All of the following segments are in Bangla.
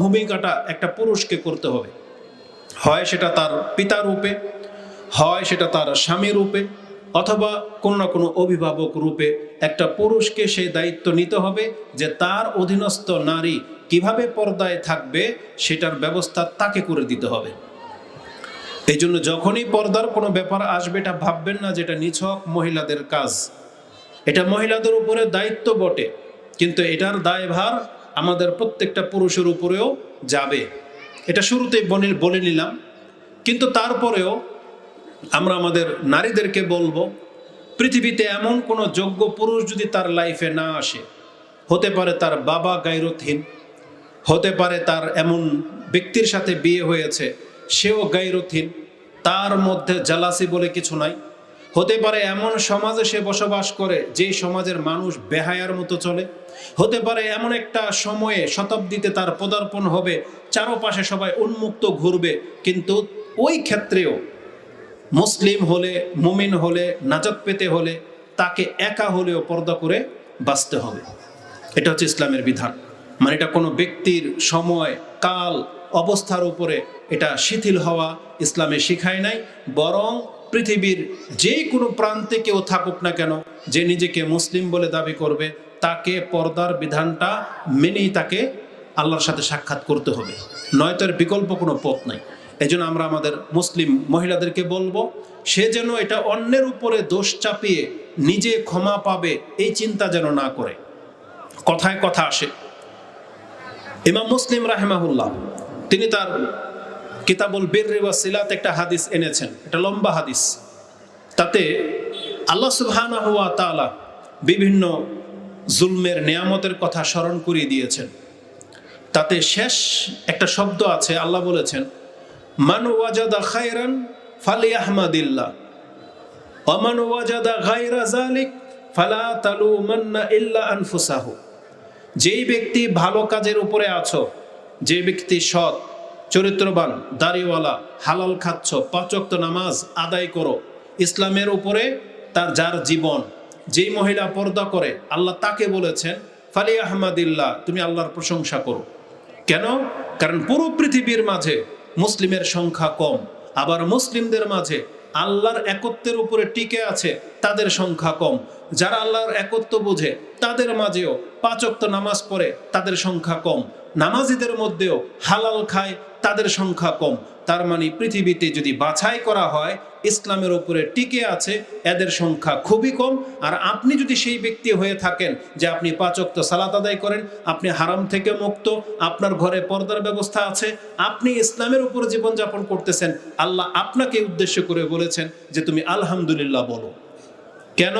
ভূমিকাটা একটা পুরুষকে করতে হবে। হয় সেটা তার পিতা রূপে, হয় সেটা তার স্বামী রূপে, অথবা কোনো না কোনো অভিভাবক রূপে একটা পুরুষকে সেই দায়িত্ব নিতে হবে যে তার অধীনস্থ নারী কীভাবে পর্দায় থাকবে সেটার ব্যবস্থা তাকে করে দিতে হবে। এই জন্য যখনই পর্দার কোনো ব্যাপার আসবে, এটা ভাববেন না যেটা নিছক মহিলাদের কাজ। এটা মহিলাদের উপরে দায়িত্ব বটে, কিন্তু এটার দায়ভার আমাদের প্রত্যেকটা পুরুষের উপরেও যাবে। এটা শুরুতেই বলে নিলাম। কিন্তু তারপরেও আমরা আমাদের নারীদেরকে বলব, পৃথিবীতে এমন কোনো যোগ্য পুরুষ যদি তার লাইফে না আসে, হতে পারে তার বাবা গাইরথহীন, হতে পারে তার এমন ব্যক্তির সাথে বিয়ে হয়েছে, সেও গাইরথহীন, তার মধ্যে জালাসি বলে কিছু নাই। হতে পারে এমন সমাজে সে বসবাস করে, যেই সমাজের মানুষ বেহায়ার মতো চলে। হতে পারে এমন একটা সময়ে শতাব্দীতে তার পদার্পণ হবে, চারপাশে সবাই উন্মুক্ত ঘুরবে, কিন্তু ওই ক্ষেত্রেও মুসলিম হলে, মুমিন হলে, নাজাত পেতে হলে তাকে একা হলেও পর্দা করে বাঁচতে হবে। এটা হচ্ছে ইসলামের বিধান। মানে এটা কোনো ব্যক্তির সময়, কাল, অবস্থার উপরে এটা শিথিল হওয়া ইসলামে শিখায় নাই, বরং পৃথিবীর যে কোনো প্রান্তে কেউ থাকুক না কেন, যে নিজেকে মুসলিম বলে দাবি করবে, তাকে পর্দার বিধানটা মেনেই তাকে আল্লাহর সাথে সাক্ষাৎ করতে হবে। নয়তো এর বিকল্প কোনো পথ নাই। এই আমরা আমাদের মুসলিম মহিলাদেরকে বলব, সে যেন এটা অন্যের উপরে দোষ চাপিয়ে নিজে ক্ষমা পাবে, এই চিন্তা যেন না করে। কথায় কথা আসে। ইমাম মুসলিম রাহেমাহুল্লাহ, তিনি তার কিতাবুল বীর সিলাত একটা হাদিস এনেছেন। এটা লম্বা হাদিস। তাতে আল্লাহ সুবহানাহ ওয়া তাআলা বিভিন্ন জুলমের নিয়ামতের কথা স্মরণ করিয়ে দিয়েছেন। তাতে শেষ একটা শব্দ আছে, আল্লাহ বলেছেন, মান ওয়াজাদা খায়রান ফালি আহমাদিল্লাহ অমান ওয়াজাদা গায়রা জালিক ফালা তালুমান্না ইল্লা আনফুসাহু। যেই ব্যক্তি ভালো কাজের উপরে আছো, যে ব্যক্তি সৎ চরিত্রবান, দাড়িওয়ালা, হালাল খাচ্ছ পাঁচক্ত নামাজ আদায় করো। ইসলামের উপরে তার যার জীবন, যেই মহিলা পর্দা করে, আল্লাহ তাকে বলেছেন, ফালি আহমাদিল্লাহ তুমি আল্লাহর প্রশংসা করো। কেন? কারণ পুরো পৃথিবীর মাঝে মুসলিমের সংখ্যা কম, আবার মুসলিমদের মাঝে আল্লাহর একত্বের উপরে টিকে আছে, তাদের সংখ্যা কম। যারা আল্লাহর একত্ব বোঝে, তাদের মাঝেও পাঁচক্ত নামাজ পড়ে, তাদের সংখ্যা কম। নামাজিদের মধ্যেও হালাল খায় তাদের সংখ্যা কম। তার মানে পৃথিবীতে যদি বাছাই করা হয়, ইসলামের উপরে টিকে আছে, এদের সংখ্যা খুবই কম। আর আপনি যদি সেই ব্যক্তি হয়ে থাকেন যে আপনি পাচক্ত সালাত আদায় করেন, আপনি হারাম থেকে মুক্ত, আপনার ঘরে পর্দার ব্যবস্থা আছে, আপনি ইসলামের উপর জীবনযাপন করতেছেন, আল্লাহ আপনাকে উদ্দেশ্য করে বলেছেন যে তুমি আলহামদুলিল্লাহ বলো। কেন?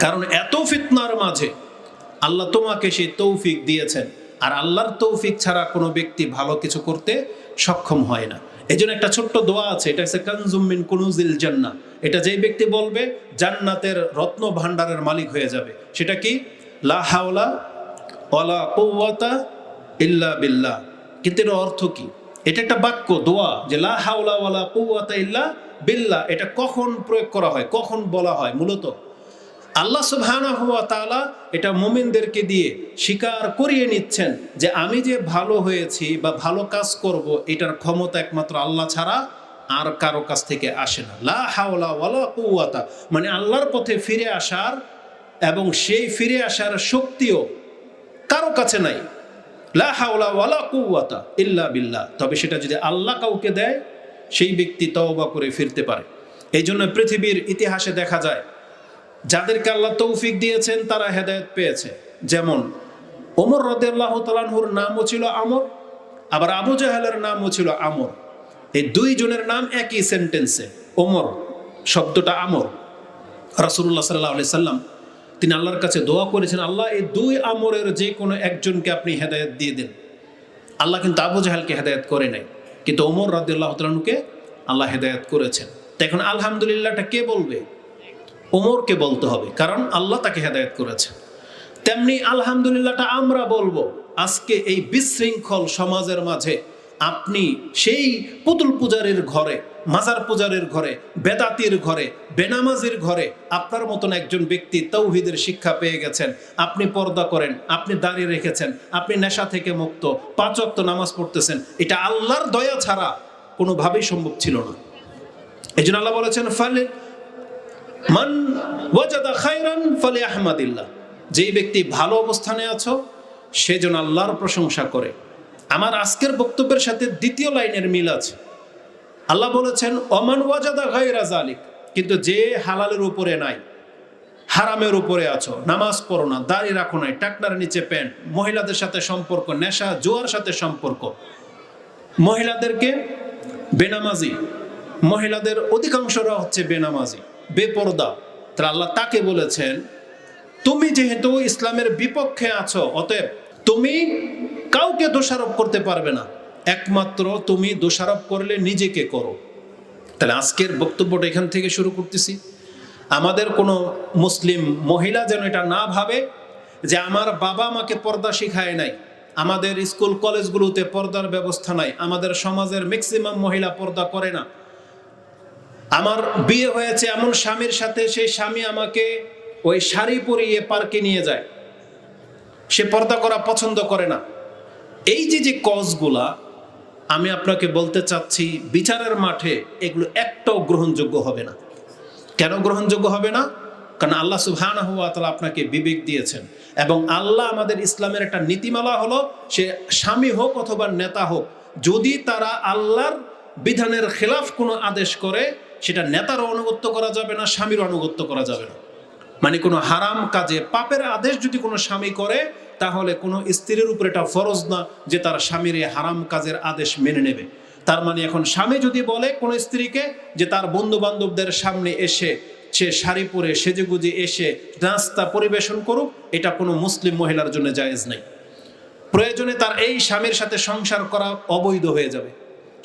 কারণ এত ফিতনার মাঝে আল্লাহ তোমাকে সেই তৌফিক দিয়েছেন। আর আল্লাহর তৌফিক ছাড়া কোনো ব্যক্তি ভালো কিছু করতে সক্ষম হয় না। এই জন্য একটা ছোট্ট দোয়া আছে, এটা হচ্ছে কানজুমিন কুনুজিল জান্না এটা যেই ব্যক্তি বলবে, জান্নাতের রত্ন ভাণ্ডারের মালিক হয়ে যাবে। সেটা কি? লা হাওলা কৌয়াতা ইল্লা বিল্লাহ। কিন্তু এর অর্থ কি? এটা একটা বাক্য, দোয়া, যে লা হাওলা ওয়ালা ইল্লা বিল্লা এটা কখন প্রয়োগ করা হয়, কখন বলা হয়? মূলত আল্লাহ সুবহানা হুয়া তাআলা এটা মুমিনদেরকে দিয়ে স্বীকার করিয়ে নিচ্ছেন যে আমি যে ভালো হয়েছি বা ভালো কাজ করব, এটার ক্ষমতা একমাত্র আল্লাহ ছাড়া আর কারও কাছ থেকে আসে না। লা হাওলা ওয়ালা কুওয়াতা। মানে আল্লাহর পথে ফিরে আসার এবং সেই ফিরে আসার শক্তিও কারও কাছে নাই। লা হাওলা ওয়ালা কুওয়াতা ইল্লা বিল্লাহ। তবে সেটা যদি আল্লাহ কাউকে দেয়, সেই ব্যক্তি তওবা করে ফিরতে পারে। এই জন্য পৃথিবীর ইতিহাসে দেখা যায় যাদেরকে আল্লাহ তৌফিক দিয়েছেন, তারা হেদায়ত পেয়েছে। যেমন ওমর রদেল্লাহ নামও ছিল আমর, আবার আবু জাহেলের নামও ছিল আমর। এই দুই জনের নাম একই সেন্টেন্সে ওমর শব্দটা আমর। রাসুল্লাহ সাল্লাহ আলি সাল্লাম তিনি আল্লাহর কাছে দোয়া করেছেন, আল্লাহ, এই দুই আমরের যে কোনো একজনকে আপনি হেদায়ত দিয়ে দেন। আল্লাহ কিন্তু আবু জাহেলকে হেদায়ত করে নাই, কিন্তু ওমর রদুল্লাহ আল্লাহ হেদায়ত করেছেন। তো এখন আলহামদুলিল্লাহটা কে বলবে? ওমরকে বলতে হবে, কারণ আল্লাহ তাকে হেদায়ত করেছে তেমনি আলহামদুলিল্লাহটা আমরা বলব, আজকে এই বিশৃঙ্খল সমাজের মাঝে আপনি সেই পুতুল পূজারের ঘরে, মাজার পূজারের ঘরে, বেদাতির ঘরে, বেনামাজির ঘরে আপনার মতন একজন ব্যক্তি তৌহিদের শিক্ষা পেয়ে গেছেন। আপনি পর্দা করেন, আপনি দাঁড়িয়ে রেখেছেন, আপনি নেশা থেকে মুক্ত, পাঁচ ওয়াক্ত নামাজ পড়তেছেন, এটা আল্লাহর দয়া ছাড়া কোনোভাবেই সম্ভব ছিল না। এই জন্য আল্লাহ বলেছেন, ফালে মান ওয়াজাদা খায়রান ফালে আহমাদিল্লাহ যেই ব্যক্তি ভালো অবস্থানে আছো, সে যেন আল্লাহর প্রশংসা করে। আমার আজকের বক্তব্যের সাথে দ্বিতীয় লাইনের মিল আছে। আল্লাহ বলেছেন অমান ওয়াজাদা গায়রা জালিক কিন্তু যে হালালের উপরে নাই, হারামের উপরে আছো। নামাজ পড়ো না, দাড়ি রাখো নাই, টাকনার নিচে প্যান্ট, মহিলাদের সাথে সম্পর্ক, নেশা, জোয়ার সাথে সম্পর্ক। মহিলাদেরকে বেনামাজি, মহিলাদের অধিকাংশরা হচ্ছে বেনামাজি। বেপরদা। তাহলে আল্লাহ তাকে বলেছেন, তুমি যেহেতু ইসলামের বিপক্ষে আছো, অতএব তুমি কাউকে দোষারোপ করতে পারবে না। একমাত্র তুমি দোষারোপ করলে নিজেকে করো। তাহলে আজকের বক্তব্যটা এখান থেকে শুরু করতেছি। আমাদের কোনো মুসলিম মহিলা যেন এটা না ভাবে যে আমার বাবা আমাকে পর্দা শিখায় নাই, আমাদের স্কুল কলেজগুলোতে পর্দার ব্যবস্থা নাই, আমাদের সমাজের ম্যাক্সিমাম মহিলা পর্দা করে না। আমার বিয়ে হয়েছে এমন স্বামীর সাথে, সেই স্বামী আমাকে ওই শাড়ি পরিয়ে পার্কে নিয়ে যায়। সে পর্দা করা পছন্দ করে না। এই যে যে কজগুলা, আমি আপনাকে বলতে চাচ্ছি, বিচারের মাঠে এগুলো একটাও গ্রহণযোগ্য হবে না। কেন গ্রহণযোগ্য হবে না? কারণ আল্লাহ সুবহান হুয়া আপনাকে বিবেক দিয়েছেন। এবং আল্লাহ আমাদের ইসলামের একটা নীতিমালা হলো, সে স্বামী হোক অথবা নেতা হোক, যদি তারা আল্লাহর বিধানের খেলাফ কোনো আদেশ করে সেটা নেতারও অনুগত্য করা যাবে না, স্বামীর অনুগত্য করা যাবে না। মানে কোনো হারাম কাজে পাপের আদেশ যদি কোনো স্বামী করে, তাহলে কোনো স্ত্রীর উপর এটা ফরজ না যে তার স্বামীর এই হারাম কাজের আদেশ মেনে নেবে। তার মানে এখন স্বামী যদি বলে কোনো স্ত্রীকে যে তার বন্ধু বান্ধবদের সামনে এসে সে শাড়ি পরে সেজেগুজে এসে নাস্তা পরিবেশন করুক, এটা কোনো মুসলিম মহিলার জন্য জায়েজ নেই। প্রয়োজনে তার এই স্বামীর সাথে সংসার করা অবৈধ হয়ে যাবে।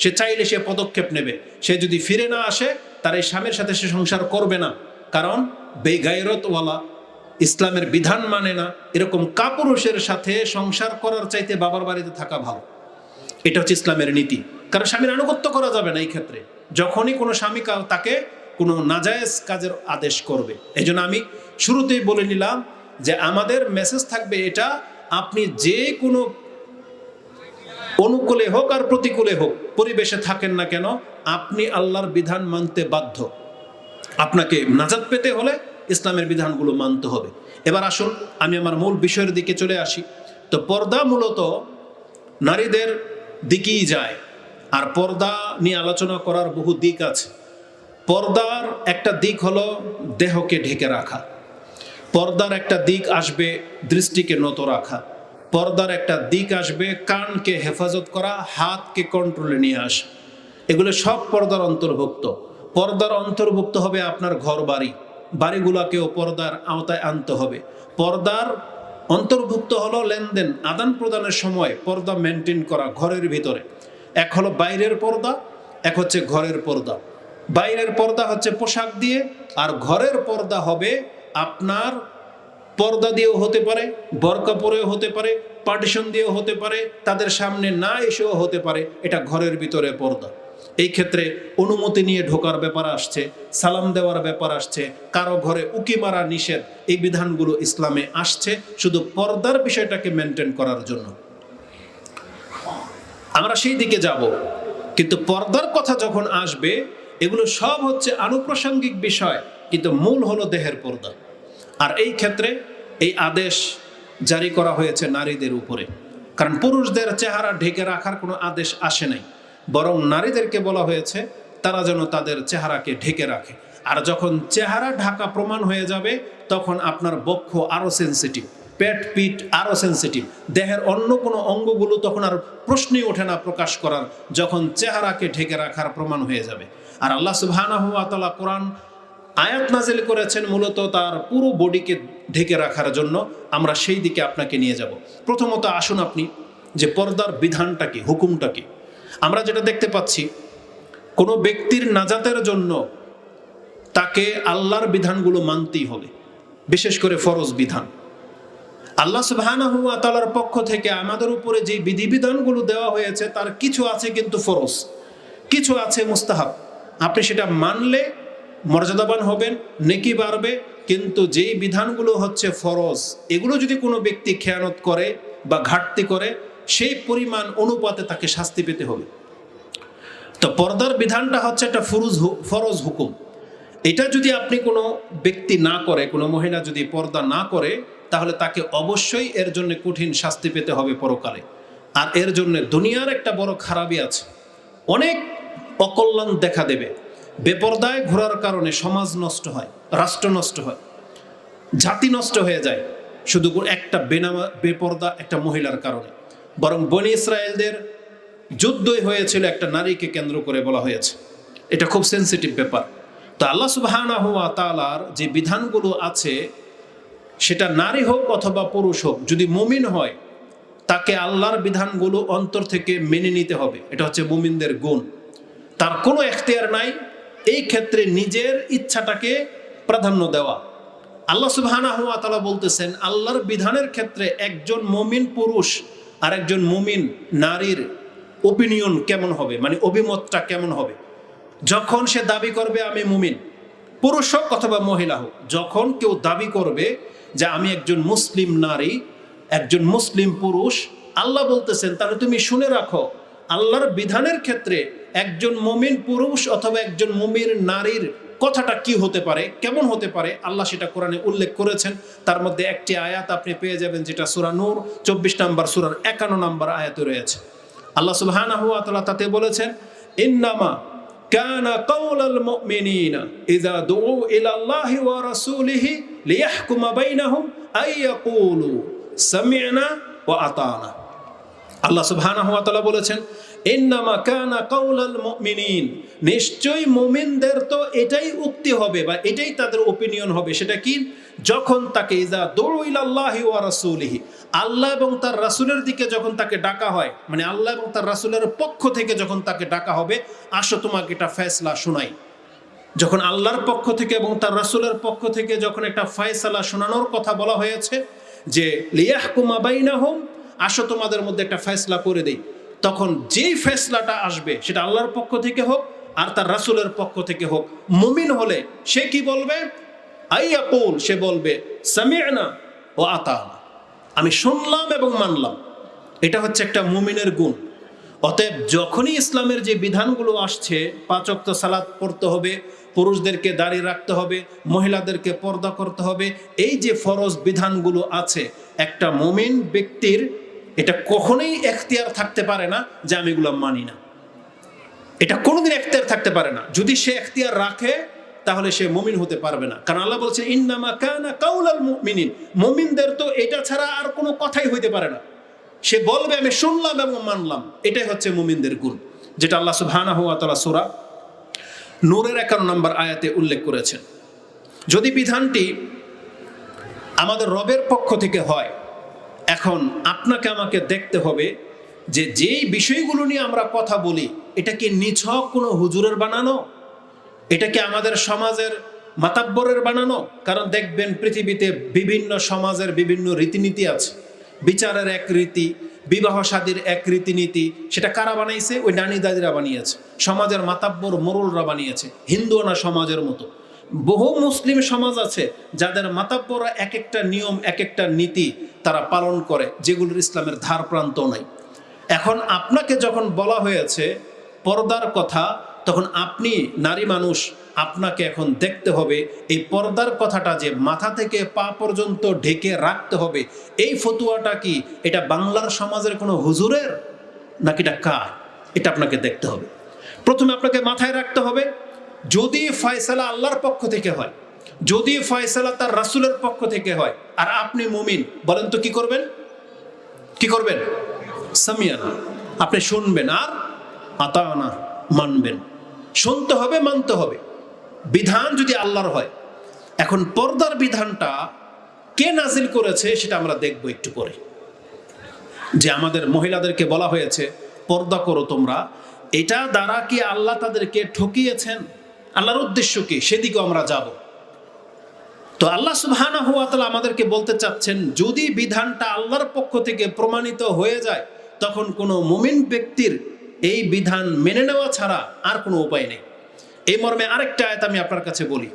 সে চাইলে সে পদক্ষেপ নেবে। সে যদি ফিরে না আসে, তার এই স্বামীর সাথে সে সংসার করবে না। কারণ বেগায়রতওয়ালা ইসলামের বিধান মানে না, এরকম কাপুরুষের সাথে সংসার করার চাইতে বাবার বাড়িতে থাকা ভালো। এটা হচ্ছে ইসলামের নীতি। কারণ স্বামীর আনুগত্য করা যাবে না এই ক্ষেত্রে। যখনই কোনো স্বামী তাকে কোনো নাজায়েজ কাজের আদেশ করবে। এই আমি শুরুতেই বলে নিলাম যে আমাদের মেসেজ থাকবে এটা, আপনি যে কোনো অনুকূলে হোক আর প্রতিকূলে হোক, পরিবেশে থাকেন না কেন? আপনি আল্লাহর বিধান মানতে বাধ্য। আপনাকে নাজাত পেতে হলে ইসলামের বিধানগুলো মানতে হবে। এবার আসুন, আমি আমার মূল বিষয়ের দিকে চলে আসি। তো পর্দা মূলত নারীদের দিকেই যায়। আর পর্দা নিয়ে আলোচনা করার বহু দিক আছে। পর্দার একটা দিক হলো দেহকে ঢেকে রাখা। পর্দার একটা দিক আসবে দৃষ্টিকে নত রাখা। পর্দার একটা দিক আসবে, কানকে হেফাজত করা, হাতকে কন্ট্রোলে নিয়ে আসা। এগুলো সব পর্দার অন্তর্ভুক্ত। পর্দার অন্তর্ভুক্ত হবে আপনার ঘর বাড়ি বাড়িগুলোকেও পর্দার আওতায় আনতে হবে। পর্দার অন্তর্ভুক্ত হলো লেনদেন, আদান প্রদানের সময় পর্দা মেনটেন করা ঘরের ভিতরে। এক হলো বাইরের পর্দা, এক হচ্ছে ঘরের পর্দা। বাইরের পর্দা হচ্ছে পোশাক দিয়ে, আর ঘরের পর্দা হবে আপনার পর্দা দিয়েও হতে পারে, বরকা পরেও হতে পারে পার্টিশন দিয়েও হতে পারে, তাদের সামনে না এসেও হতে পারে, এটা ঘরের ভিতরে পর্দা। এই ক্ষেত্রে অনুমতি নিয়ে ঢোকার ব্যাপার আসছে, সালাম দেওয়ার ব্যাপার আসছে, কারও ঘরে উকি মারা নিষেধ, এই বিধানগুলো ইসলামে আসছে, শুধু পর্দার বিষয়টাকে মেনটেন করার জন্য। আমরা সেই দিকে যাব, কিন্তু পর্দার কথা যখন আসবে, এগুলো সব হচ্ছে আনুপ্রাসঙ্গিক বিষয়, কিন্তু মূল হলো দেহের পর্দা। আর এই ক্ষেত্রে এই আদেশ জারি করা হয়েছে নারীদের উপরে। কারণ পুরুষদের চেহারা ঢেকে রাখার কোনো আদেশ আসে নাই। বরং নারীদেরকে বলা হয়েছে, তারা যেন তাদের চেহারাকে ঢেকে রাখে। আর যখন চেহারা ঢাকা প্রমাণ হয়ে যাবে, তখন আপনার বক্ষ আরও সেন্সিটিভ পেট, পিঠ আরও সেন্সিটিভ দেহের অন্য কোনো অঙ্গগুলো তখন আর প্রশ্নই ওঠে না প্রকাশ করার, যখন চেহারাকে ঢেকে রাখার প্রমাণ হয়ে যাবে। আর আল্লাহ তাআলা কোরআন আয়াত নাজিল করেছেন মূলত তার পুরো বডিকে ঢেকে রাখার জন্য। আমরা সেই দিকে আপনাকে নিয়ে যাব। প্রথমত আসুন আপনি যে পর্দার বিধানটা কি, হুকুমটা কি? আমরা যেটা দেখতে পাচ্ছি, কোনো ব্যক্তির নাজাতের জন্য তাকে আল্লাহর বিধানগুলো মানতেই হবে, বিশেষ করে ফরজ বিধান। আল্লাহ সুবহানাহু ওয়া তাআলার পক্ষ থেকে আমাদের উপরে যে বিধিবিধানগুলো দেওয়া হয়েছে, তার কিছু আছে কিন্তু ফরজ, কিছু আছে মুস্তাহাব। আপনি সেটা মানলে মর্যাদাবান হবেন, নেকি বাড়বে, কিন্তু যেই বিধানগুলো হচ্ছে ফরজ, এগুলো যদি কোনো ব্যক্তি খেয়ানত করে বা ঘাটতি করে, সেই পরিমাণ অনুপাতে তাকে শাস্তি পেতে হবে। তো পর্দার বিধানটা হচ্ছে একটা ফরজ ফরজ হুকুম। এটা যদি আপনি কোনো ব্যক্তি না করে, কোনো মহিলা যদি পর্দা না করে, তাহলে তাকে অবশ্যই এর জন্য কঠিন শাস্তি পেতে হবে পরকালে। আর এর জন্য দুনিয়ার একটা বড় খারাপই আছে। অনেক অকল্যাণ দেখা দেবে। বেপর্দায় ঘোরার কারণে সমাজ নষ্ট হয়, রাষ্ট্র নষ্ট হয়, জাতি নষ্ট হয়ে যায় শুধু একটা বেনামা, বেপর্দা একটা মহিলার কারণে। বরং বনি ইসরায়েলদের যুদ্ধই হয়েছিল একটা নারীকে কেন্দ্র করে বলা হয়েছে। এটা খুব সেন্সিটিভ ব্যাপার। তো আল্লাহ সুবহানাহু ওয়া তাআলার যে বিধানগুলো আছে, সেটা নারী হোক অথবা পুরুষ হোক, যদি মুমিন হয়, তাকে আল্লাহর বিধানগুলো অন্তর থেকে মেনে নিতে হবে। এটা হচ্ছে মুমিনদের গুণ। তার কোনো এখতিয়ার নাই এই ক্ষেত্রে নিজের ইচ্ছাটাকে প্রাধান্য দেওয়া। আল্লাহ তাআলা বলতেছেন, আল্লাহর বিধানের ক্ষেত্রে একজন মুমিন পুরুষ আর একজন মুমিন নারীর ওপিনিয়ন কেমন হবে? মানে অভিমতটা কেমন হবে? যখন সে দাবি করবে আমি মুমিন, পুরুষ হোক অথবা মহিলা হোক, যখন কেউ দাবি করবে যে আমি একজন মুসলিম নারী, একজন মুসলিম পুরুষ, আল্লাহ বলতেছেন, তাহলে তুমি শুনে রাখো আল্লাহর বিধানের ক্ষেত্রে একজন মুমিন পুরুষ অথবা একজন মুমিন নারীর কথাটা কি হতে পারে কেমন হতে পারে আল্লাহ সেটা কোরআনে উল্লেখ করেছেন তার মধ্যে একটি আয়াত আপনি পেয়ে যাবেন যেটা সুরা নূর চব্বিশ নম্বর সুরার একান্ন নম্বর আয়াতে রয়েছে আল্লাহ সুবহানাহু ওয়া তাআলা তাতে বলেছেন ইন্নামা كان قول المؤمنين إذا دعوا إلى الله ورسوله ليحكم بينهم أن يقولوا سمعنا وأطعنا আল্লাহ সুবহানাহু ওয়া তাআলা বলেছেন, ইন্নামা কানা কাউলাল মুমিনিন। নিশ্চয়ই মুমিনদের তো এটাই উক্তি হবে বা এটাই তাদের ওপিনিয়ন হবে। সেটা কি? যখন তাকে ইজা দৌড় ইলাল্লাহি ওয়া রাসূলিহি। আল্লাহ এবং তার রাসূলের দিকে যখন তাকে ডাকা হয় মানে আল্লাহ এবং তার রাসূলের পক্ষ থেকে যখন তাকে ডাকা হবে, আসো তোমাকে এটা ফয়সালা শোনাই। যখন আল্লাহর পক্ষ থেকে এবং তার রাসূলের পক্ষ থেকে যখন একটা ফয়সালা শোনানোর কথা বলা হয়েছে যে, লিয়াহকুমা বাইনাহুম আসো তোমাদের মধ্যে একটা ফেসলা করে দেই। তখন যেই ফেসলাটা আসবে, সেটা আল্লাহর পক্ষ থেকে হোক আর তার রাসূলের পক্ষ থেকে হোক, মুমিন হলে সে কি বলবে? আইয়াকুল, সে বলবে, সামি'না ও আতানা। আমি শুনলাম এবং মানলাম। এটা হচ্ছে একটা মুমিনের গুণ। অতএব যখনই ইসলামের যে বিধানগুলো আসছে পাঁচক্ত সালাদ পড়তে হবে, পুরুষদেরকে দাঁড়িয়ে রাখতে হবে, মহিলাদেরকে পর্দা করতে হবে, এই যে ফরজ বিধানগুলো আছে, একটা মুমিন ব্যক্তির এটা কখনোই এখতিয়ার থাকতে পারে না যে আমি এগুলো মানি না। এটা কোনোদিন এখতিয়ার থাকতে পারে না। যদি সে এখতিয়ার রাখে, তাহলে সে মমিন হতে পারবে না। কারণ আল্লাহ বলছে ইন্নামা কানা কাউলাল মুমিনিন। মুমিনদের তো এটা ছাড়া আর কোনো কথাই হইতে পারে না। সে বলবে, আমি শুনলাম এবং মানলাম। এটাই হচ্ছে মুমিনদের গুণ, যেটা আল্লাহ সুবহানাহু ওয়া তাআলা সূরা নূরের একান্ন নম্বর আয়াতে উল্লেখ করেছেন। যদি বিধানটি আমাদের রবের পক্ষ থেকে হয় এখন আপনাকে আমাকে দেখতে হবে যে যেই বিষয়গুলো নিয়ে আমরা কথা বলি, এটা কি নিছক কোনো হুজুরের বানানো? এটা কি আমাদের সমাজের মাতাব্বরের বানানো? কারণ দেখবেন পৃথিবীতে বিভিন্ন সমাজের বিভিন্ন রীতিনীতি আছে। বিচারের এক রীতি, বিবাহ শাদীর এক রীতিনীতি, সেটা কারা বানাইছে? ওই নানি দাদিরা বানিয়েছে। সমাজের মাতাব্বর মোরলরা বানিয়েছে। হিন্দু না সমাজের মতো। বহু মুসলিম সমাজ আছে যাদের মাতাব্বরা এক একটা নিয়ম এক একটা নীতি তারা পালন করে, যেগুলোর ইসলামের ধার প্রান্ত নাই। এখন আপনাকে যখন বলা হয়েছে পর্দার কথা, তখন আপনি নারী মানুষ, আপনাকে এখন দেখতে হবে, এই পর্দার কথাটা যে মাথা থেকে পা পর্যন্ত ঢেকে রাখতে হবে, এই ফতুয়াটা কি এটা বাংলার সমাজের কোনো হুজুরের? নাকি এটা কার? এটা আপনাকে দেখতে হবে। প্রথমে আপনাকে মাথায় রাখতে হবে যদি ফয়সালা আল্লাহর পক্ষ থেকে হয়, যদি ফয়সালা তার রাসুলের পক্ষ থেকে হয়, আর আপনি মুমিন, বলেন তো কি করবেন? কি করবেন? সামিয়ানা, আপনি শুনবেন আর আতানা মানবেন। শুনতে হবে, মানতে হবে। বিধান যদি আল্লাহর হয়, এখন পর্দার বিধানটা কে নাজিল করেছে সেটা আমরা দেখব একটু পরে। যে আমাদের মহিলাদেরকে বলা হয়েছে, পর্দা করো তোমরা। এটা দ্বারা কি আল্লাহ তাদেরকে ঠকিয়েছেন? আল্লাহর উদ্দেশ্য কি? সেদিকেও আমরা যাব। তো আল্লাহ সুবহানা আমাদেরকে বলতে চাচ্ছেন, যদি বিধানটা আল্লাহর পক্ষ থেকে প্রমাণিত হয়ে যায়, তখন কোনো মুমিন ব্যক্তির এই বিধান মেনে নেওয়া ছাড়া আর কোনো উপায় নেই। এই মর্মে আরেকটা আয়াত আমি আপনার কাছে বলি।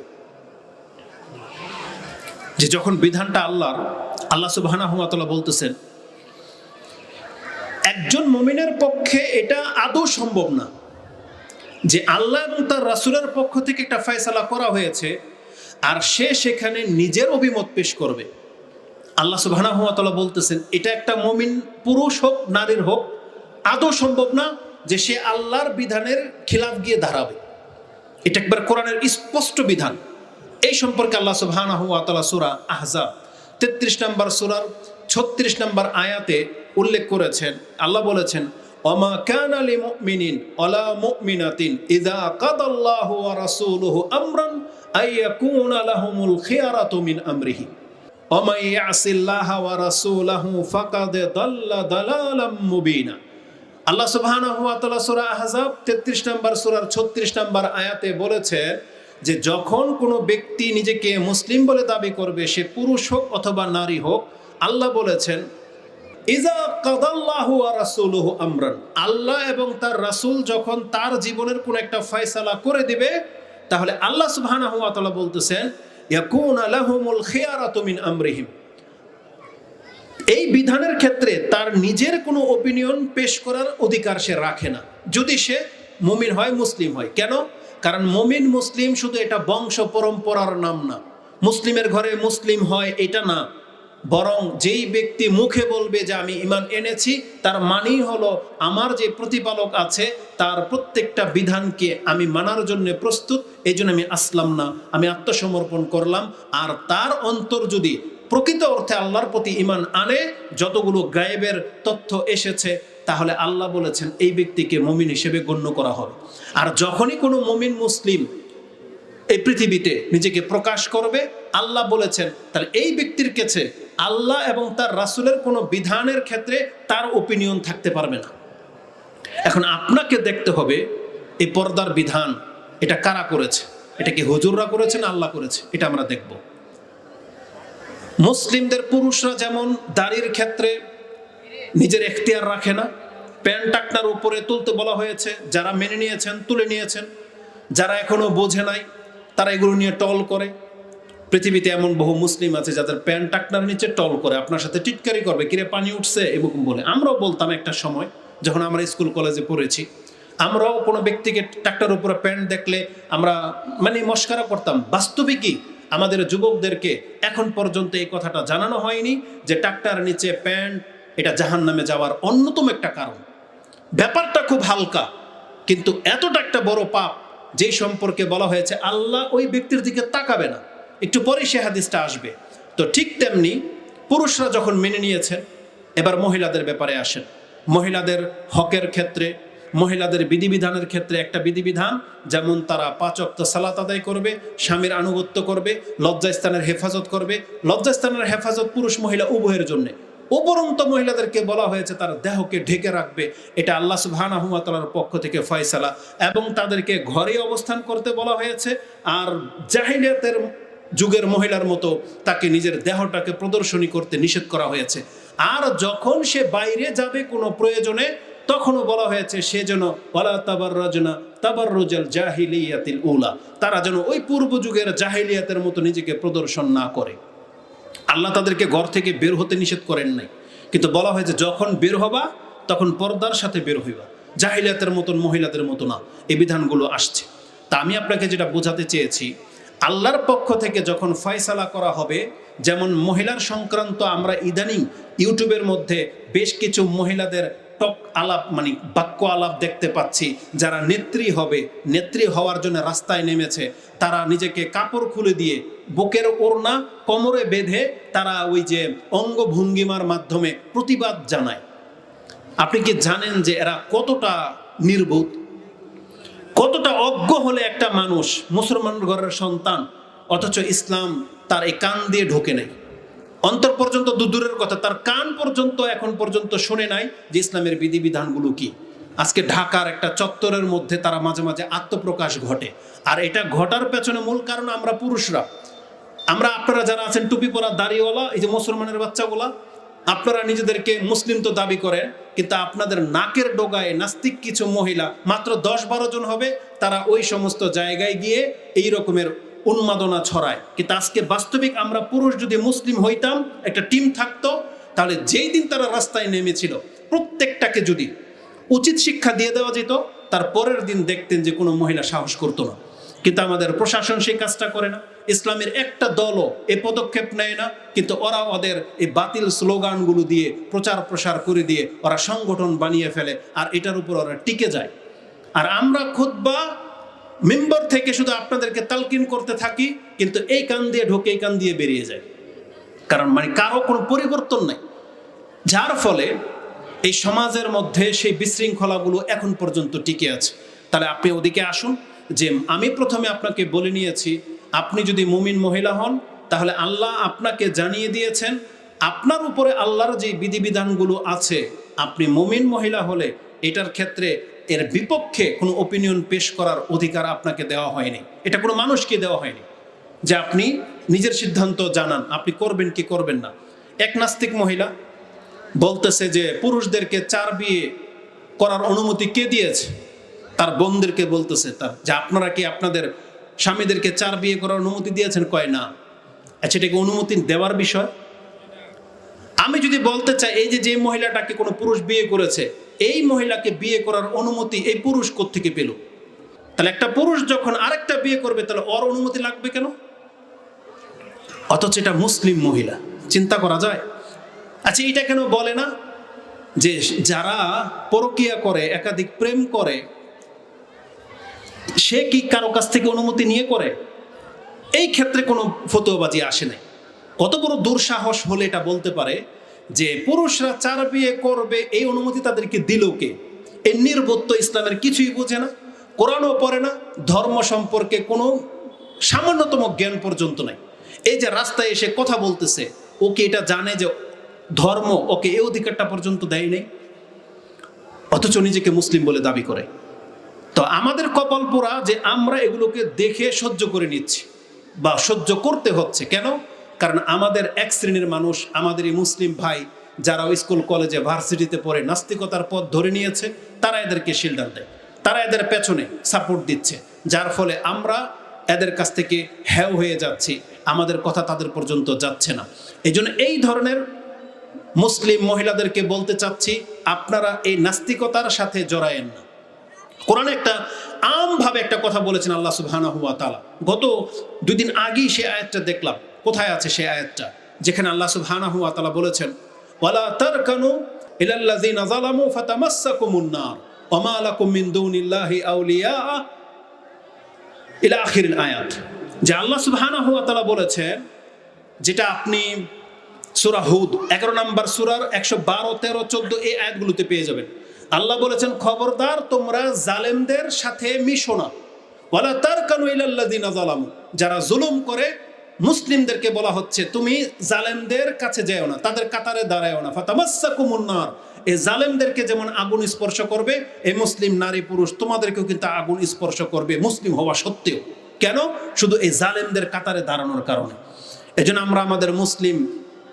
যে যখন বিধানটা আল্লাহর, আল্লাহ সুবহানা তাআলা বলতেছেন, একজন মুমিনের পক্ষে এটা আদৌ সম্ভব না। যে আল্লাহ এবং তার রাসূলের পক্ষ থেকে একটা ফয়সালা করা হয়েছে, আর সে সেখানে নিজের অভিমত পেশ করবে। আল্লাহ সুবহানাহু ওয়া তাআলা বলতেছেন, এটা একটা মুমিন পুরুষ হোক, নারীর হোক, আদৌ সম্ভব না যে সে আল্লাহর বিধানের খিলাফ গিয়ে দাঁড়াবে। এটা একবার কোরআনের স্পষ্ট বিধান। এই সম্পর্কে আল্লাহ সুবহানাহু ওয়া তাআলা সূরা আহজাব 33 নম্বর সূরার 36 নম্বর আয়াতে উল্লেখ করেছেন। আল্লাহ বলেছেন ওমা কানা লিমুমিনিন ওয়ালা মুমিনাতিন ইযা কাদাল্লাহু ওয়া রাসূলুহু আমরান আইয়াকুনা লাহুমুল খিয়ারাতু মিন আমরিহি। ওমান ইয়াসিল্লাহা ওয়া রাসূলাহু ফাকাদ দাল্লা দালালাম মুবিনা। আল্লাহ সুবহানাহু ওয়া তাআলা সূরা আহজাব 33 নম্বর, সূরার 36 নম্বর আয়াতে বলেছে যে, যখন কোনো ব্যক্তি নিজেকে মুসলিম বলে দাবি করবে, সে পুরুষ হোক অথবা নারী হোক, আল্লাহ বলেছেন ইজা রাসূলুহু আমরান, আল্লাহ এবং তার রাসূল যখন তার জীবনের কোন একটা ফয়সালা করে দিবে, তাহলে আল্লাহ সুবহানাহু ওয়া তাআলা বলতেছেন, ইয়াকুনা লাহুমুল খিয়ারাতু মিন আমরিহিম। এই বিধানের ক্ষেত্রে তার নিজের কোনো ওপিনিয়ন পেশ করার অধিকার সে রাখে না। যদি সে মুমিন হয়, মুসলিম হয়। কেন? কারণ মুমিন, মুসলিম শুধু এটা বংশ পরম্পরার নাম না। মুসলিমের ঘরে মুসলিম হয় এটা না। বরং যেই ব্যক্তি মুখে বলবে যে আমি ইমান এনেছি, তার মানেই হলো আমার যে প্রতিপালক আছে, তার প্রত্যেকটা বিধানকে আমি মানার জন্য প্রস্তুত, এই জন্য আমি আসলাম না, আমি আত্মসমর্পণ করলাম। আর তার অন্তর যদি প্রকৃত অর্থে আল্লাহর প্রতি ইমান আনে, যতগুলো গায়েবের তথ্য এসেছে, তাহলে আল্লাহ বলেছেন, এই ব্যক্তিকে মমিন হিসেবে গণ্য করা হবে। আর যখনই কোনো মমিন মুসলিম এই পৃথিবীতে নিজেকে প্রকাশ করবে আল্লাহ বলেছেন, তাহলে এই ব্যক্তির কাছে আল্লাহ এবং তার রাসুলের কোনো বিধানের ক্ষেত্রে তার ওপিনিয়ন থাকতে পারবে না। এখন আপনাকে দেখতে হবে এই পর্দার বিধান, এটা কারা করেছে? এটা কি হুজুররা করেছেন আল্লাহ করেছে? এটা আমরা দেখব। মুসলিমদের পুরুষরা যেমন দাড়ির ক্ষেত্রে নিজের এখতিয়ার রাখে না, প্যান্ট টাকনার উপরে তুলতে বলা হয়েছে, যারা মেনে নিয়েছেন তুলে নিয়েছেন, যারা এখনও বোঝে নাই, তারা এগুলো নিয়ে টল করে। পৃথিবীতে এমন বহু মুসলিম আছে যাদের প্যান্ট টাকনার নিচে টল করে, আপনার সাথে টিটকারি করবে, কিরে, পানি উঠছে? এরকম বলে। আমরাও বলতাম একটা সময়, যখন আমরা স্কুল, কলেজে পড়েছি, আমরাও কোনো ব্যক্তিকে টাকটার উপরে প্যান্ট দেখলে আমরা মানে মস্কারা করতাম। বাস্তবিকই আমাদের যুবকদেরকে এখন পর্যন্ত এই কথাটা জানানো হয়নি যে টাকটার নিচে প্যান্ট, এটা জাহান নামে যাওয়ার অন্যতম একটা কারণ। ব্যাপারটা খুব হালকা, কিন্তু এতটা একটা বড় পাপ, যেই সম্পর্কে বলা হয়েছে, আল্লাহ ওই ব্যক্তির দিকে তাকাবে না। একটু পরে সে হাদিসটা আসবে। তো ঠিক তেমনি পুরুষরা যখন মেনে নিয়েছেন, এবার মহিলাদের ব্যাপারে আসেন। মহিলাদের হকের ক্ষেত্রে, মহিলাদের বিধিবিধানের ক্ষেত্রে একটা বিধিবিধান, যেমন তারা পাঁচ অক্ত সালাত আদায় করবে, স্বামীর আনুগত্য করবে, লজ্জাস্থানের হেফাজত করবে। লজ্জাস্থানের হেফাজত পুরুষ মহিলা উভয়ের জন্যে। উপরন্ত মহিলাদেরকে বলা হয়েছে তার দেহকে ঢেকে রাখবে। এটা আল্লাহ সুবাহানার পক্ষ থেকে ফয়সালা। এবং তাদেরকে ঘরে অবস্থান করতে বলা হয়েছে। আর জাহিলিয়াতের যুগের মহিলার মতো তাকে নিজের দেহটাকে প্রদর্শনী করতে নিষেধ করা হয়েছে। আর যখন সে বাইরে যাবে কোনো প্রয়োজনে, তখনও বলা হয়েছে, সে যেন ওলা তাবার রজনা তাবার রোজাল জাহিলিয়াতিল উলা, তারা যেন ওই পূর্ব যুগের জাহিলিয়াতের মতো নিজেকে প্রদর্শন না করে। আল্লাহ তাদেরকে ঘর থেকে বের হতে নিষেধ করেন নাই। কিন্তু বলা হয়েছে, যখন বের হবা, তখন পর্দার সাথে বের হইবা। জাহিলিয়াতের মতন মহিলাদের মতো না, এই বিধানগুলো আসছে। তা আমি আপনাকে যেটা বোঝাতে চেয়েছি আল্লাহর পক্ষ থেকে যখন ফয়সালা করা হবে, যেমন মহিলার সংক্রান্ত আমরা ইদানিং ইউটিউবের মধ্যে বেশ কিছু মহিলাদের টক আলাপ মানে বাক্য আলাপ দেখতে পাচ্ছি। যারা নেত্রী হবে, নেত্রী হওয়ার জন্য রাস্তায় নেমেছে, তারা নিজেকে কাপড় খুলে দিয়ে বুকের ওড়না কোমরে বেঁধে তারা ওই যে অঙ্গভঙ্গিমার মাধ্যমে প্রতিবাদ জানায়। আপনি কি জানেন যে এরা কতটা নির্বোধ? কতটা অজ্ঞ হলে একটা মানুষ মুসলমান ঘরের সন্তান, অথচ ইসলাম তার এই কান দিয়ে ঢোকে নাই। অন্তর পর্যন্ত দূরের কথা, তার কান পর্যন্ত, এখন পর্যন্ত শুনে নাই যে ইসলামের বিধিবিধানগুলো কি। আজকে ঢাকার একটা চত্বরের মধ্যে তারা মাঝে মাঝে আত্মপ্রকাশ ঘটে। আর এটা ঘটার পেছনে মূল কারণ আমরা পুরুষরা। আমরা আপনারা যারা আছেন টুপি পরা দাড়িওয়ালা, এই যে মুসলমানের বাচ্চাগুলা আপনারা নিজেদেরকে মুসলিম তো দাবি করেন কিন্তু আপনাদের নাকের ডোগায় নাস্তিক কিছু মহিলা মাত্র দশ বারো জন হবে, তারা ওই সমস্ত জায়গায় গিয়ে এই রকমের উন্মাদনা ছড়ায়। কিন্তু আজকে বাস্তবিক আমরা পুরুষ যদি মুসলিম হইতাম, একটা টিম থাকতো, তাহলে যেই দিন তারা রাস্তায় নেমেছিল, প্রত্যেকটাকে যদি উচিত শিক্ষা দিয়ে দেওয়া যেত, তার পরের দিন দেখতেন যে কোনো মহিলা সাহস করতো না। কিন্তু আমাদের প্রশাসন সেই কাজটা করে না। ইসলামের একটা দলও এ পদক্ষেপ নেয় না, কিন্তু ওরা ওদের এই বাতিল স্লোগানগুলো দিয়ে প্রচার প্রসার করে দিয়ে ওরা সংগঠন বানিয়ে ফেলে, আর এটার উপর ওরা টিকে যায়। আর আমরা খুদ্া মেম্বার থেকে শুধু আপনাদেরকে তালকিন করতে থাকি, কিন্তু এই কান দিয়ে ঢোকে, এই কান দিয়ে বেরিয়ে যায়। কারণ মানে কারও কোনো পরিবর্তন নাই। যার ফলে এই সমাজের মধ্যে সেই বিশৃঙ্খলাগুলো এখন পর্যন্ত টিকে আছে। তাহলে আপনি ওদিকে আসুন, যে আমি প্রথমে আপনাকে বলে নিয়েছি আপনি যদি মুমিন মহিলা হন, তাহলে আল্লাহ আপনাকে জানিয়ে দিয়েছেন, আপনার উপরে আল্লাহর যে বিধিবিধানগুলো আছে, আপনি মুমিন মহিলা হলে এটার ক্ষেত্রে এর বিপক্ষে কোনো ওপিনিয়ন পেশ করার অধিকার আপনাকে দেওয়া হয়নি। এটা কোনো মানুষকে দেওয়া হয়নি। যে আপনি নিজের সিদ্ধান্ত জানান, আপনি করবেন কি করবেন না। এক নাস্তিক মহিলা বলতেছে যে, পুরুষদেরকে চার বিয়ে করার অনুমতি কে দিয়েছে? তার বোনদেরকে বলতেছে তার যে আপনারা কি আপনাদের স্বামীদেরকে চার বিয়ে করার অনুমতি দিয়েছেন, কয় না? আচ্ছা এটাকে অনুমতি দেওয়ার বিষয়? আমি যদি বলতে চাই, এই যে যে মহিলাটাকে কোনো পুরুষ বিয়ে করেছে, এই মহিলাকে বিয়ে করার অনুমতি এই পুরুষ থেকে পেল? তাহলে একটা পুরুষ যখন আরেকটা বিয়ে করবে, তাহলে ওর অনুমতি লাগবে কেন? অথচ এটা মুসলিম মহিলা, চিন্তা করা যায়? আচ্ছা এটা কেন বলে না? যে, যারা পরকিয়া করে, একাধিক প্রেম করে সে কি কারও কাছ থেকে অনুমতি নিয়ে করে? এই ক্ষেত্রে কোনো ফতোয়াবাজি আসে নাই। কত বড় দুঃসাহস হলে এটা বলতে পারে যে পুরুষরা চার বিয়ে করবে, এই অনুমতি তাদেরকে দিল কে? এই নির্বত্ত ইসলামের কিছুই বোঝে না, কোরআনও পড়ে না, ধর্ম সম্পর্কে কোনো সামান্যতম জ্ঞান পর্যন্ত নাই। এই যে রাস্তায় এসে কথা বলতেছে ওকে এটা জানে যে ধর্ম ওকে এই অধিকারটা পর্যন্ত দেয় নেই? অথচ নিজেকে মুসলিম বলে দাবি করে। তো আমাদের কপাল পোড়া যে আমরা এগুলোকে দেখে সহ্য করে নিচ্ছি বা সহ্য করতে হচ্ছে। কেন? কারণ আমাদের এক শ্রেণির মানুষ আমাদের এই মুসলিম ভাই, যারা স্কুল, কলেজে, ভার্সিটিতে পড়ে নাস্তিকতার পথ ধরে নিয়েছে, তারা এদেরকে শিল্ডার দেয়। তারা এদের পেছনে সাপোর্ট দিচ্ছে, যার ফলে আমরা এদের কাছ থেকে হ্যাও হয়ে যাচ্ছি, আমাদের কথা তাদের পর্যন্ত যাচ্ছে না। এই এই ধরনের মুসলিম মহিলাদেরকে বলতে চাচ্ছি, আপনারা এই নাস্তিকতার সাথে জড়ায়েন না। কোরআনে একটা আমভাবে একটা কথা বলেছেন আল্লাহ সুবহানাহু হুয়া তাআলা। গত দুই দিন আগেই সে আয়াতটা দেখলাম। কোথায় আছে সে আয়াতটা? যেখানে আল্লাহ সুবহানাহু হুয়া তাআলা বলেছেন, ওয়ালা তারকানু ইলাল্লাযিনা যালামু ফাতামাসসাকুমুন নার ওমা লাকুম মিন দুনিল্লাহি আউলিয়া ইলা আখিরিল আয়াত। যে আল্লাহ সুবহানাহু ওয়া তাআলা বলেছেন, যেটা আপনি সুরা হুদ এগারো নাম্বার সুরার একশো বারো, তেরো, চোদ্দ এই আয়াতগুলোতে পেয়ে যাবেন। আল্লাহ বলেছেন, খবরদার তোমরা জালেমদের সাথে মিশো না। বলা তার কানু ইলাল্লাদিনা যারা জুলুম করে, মুসলিমদেরকে বলা হচ্ছে, তুমি জালেমদের কাছে যেও না, তাদের কাতারে দাঁড়ায়ও না। ফাতামাসা কুমুন্নার এ জালেমদেরকে যেমন আগুন স্পর্শ করবে এই মুসলিম নারী পুরুষ তোমাদেরকেও কিন্তু আগুন স্পর্শ করবে, মুসলিম হওয়া সত্ত্বেও। কেন? শুধু এই জালেমদের কাতারে দাঁড়ানোর কারণে। এজন্য আমরা আমাদের মুসলিম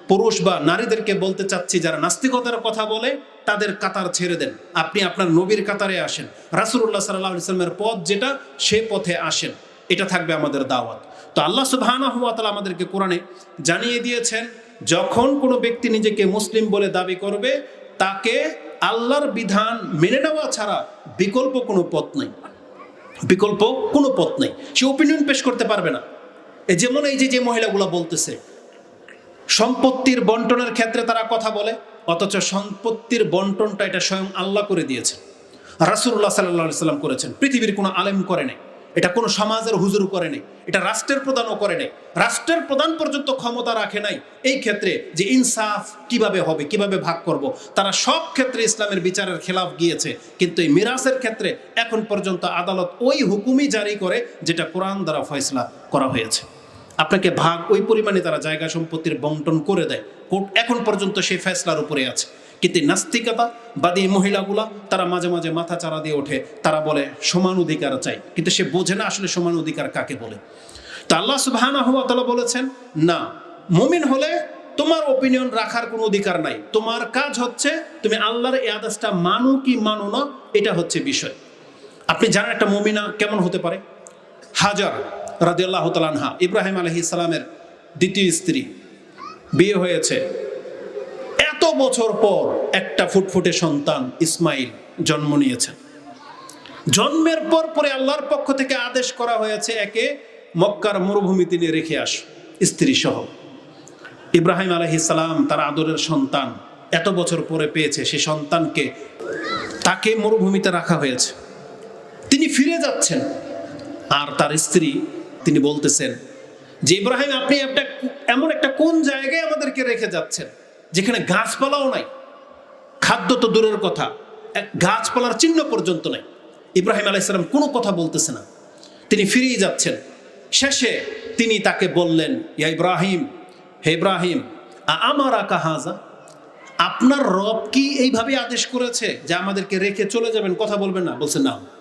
পুরুষ বা নারীদেরকে বলতে চাচ্ছি, যারা নাস্তিকতার কথা বলে, তাদের কাতার ছেড়ে দেন। আপনি আপনার নবীর কাতারে আসেন। রাসুল্লাহ সাল্লাহ ইসলামের পথ যেটা, সে পথে আসেন। এটা থাকবে আমাদের দাওয়াত। তো আল্লাহ সুবাহানা হুয়া তালা আমাদেরকে কোরআনে জানিয়ে দিয়েছেন, যখন কোনো ব্যক্তি নিজেকে মুসলিম বলে দাবি করবে, তাকে আল্লাহর বিধান মেনে নেওয়া ছাড়া বিকল্প কোনো পথ নেই। বিকল্প কোনো পথ নেই। সে ওপিনিয়ন পেশ করতে পারবে না। যেমন এই যে যে মহিলাগুলো বলতেছে সম্পত্তির বন্টনের ক্ষেত্রে তারা কথা বলে, অথচ সম্পত্তির বন্টনটা এটা স্বয়ং আল্লাহ করে দিয়েছেন। রাসুল্লাহ সাল্লাহ সাল্লাম করেছেন। পৃথিবীর কোনো আলেম করে নেই। এটা কোনো সমাজের হুজুর করে নেই। এটা রাষ্ট্রের প্রধানও করে নেই। রাষ্ট্রের প্রধান পর্যন্ত ক্ষমতা রাখে নাই। এই ক্ষেত্রে যে ইনসাফ কীভাবে হবে, কীভাবে ভাগ করব। তারা সব ক্ষেত্রে ইসলামের বিচারের খেলাফ গিয়েছে। কিন্তু এই মিরাসের ক্ষেত্রে এখন পর্যন্ত আদালত ওই হুকুমই জারি করে, যেটা কোরআন দ্বারা ফয়সলা করা হয়েছে। আপনাকে ভাগ, ওই পরিমাণে তারা জায়গা সম্পত্তির বন্টন করে দেয়। কোর্ট এখন পর্যন্ত সেই ফেসলার উপরে আছে। কিন্তু নাস্তিকতা বাদী মহিলাগুলা, তারা মাঝে মাঝে মাথা চারা দিয়ে ওঠে। তারা বলে, সমান অধিকার চাই। কিন্তু সে বোঝে না আসলে সমান অধিকার কাকে বলে। তা আল্লাহ সুবহানাহু ওয়া তাআলা বলেছেন, না, মুমিন হলে তোমার ওপিনিয়ন রাখার কোনো অধিকার নাই। তোমার কাজ হচ্ছে, তুমি আল্লাহর এই আদেশটা মানো কি মানো না, এটা হচ্ছে বিষয়। আপনি জানেন একটা মুমিনা কেমন হতে পারে? হাজার। রাদিয়াল্লাহু তাআলাহা ইব্রাহিম আলাইহিস সালামের দ্বিতীয় স্ত্রী। বিয়ে হয়েছে। এত বছর পর একটা ফুটফুটে সন্তান ইসমাইল জন্ম নিয়েছেন জন্মের পর পরে আল্লাহর পক্ষ থেকে আদেশ করা হয়েছে একে মক্কার মরুভূমি তিনি রেখে আস স্ত্রী সহ ইব্রাহিম আলহিসাল্লাম তার আদরের সন্তান এত বছর পরে পেয়েছে। সে সন্তানকে তাকে মরুভূমিতে রাখা হয়েছে। তিনি ফিরে যাচ্ছেন। আর তার স্ত্রী তিনি বলতেছেন যে, ইব্রাহিম, আপনি একটা এমন একটা কোন জায়গায় আমাদেরকে রেখে যাচ্ছেন যেখানে গাছপালাও নাই? খাদ্য তো দূরের কথা। এক গাছপালার চিহ্ন পর্যন্ত নাই। ইব্রাহিম আলাইসালাম কোনো কথা বলতেছে না। তিনি ফিরিয়ে যাচ্ছেন। শেষে তিনি তাকে বললেন, ইয়া ইব্রাহিম, হে ইব্রাহিম আমার আকা হাজা? আপনার রব কি এইভাবে আদেশ করেছে যে আমাদেরকে রেখে চলে যাবেন? কথা বলবেন না? বলছে, না।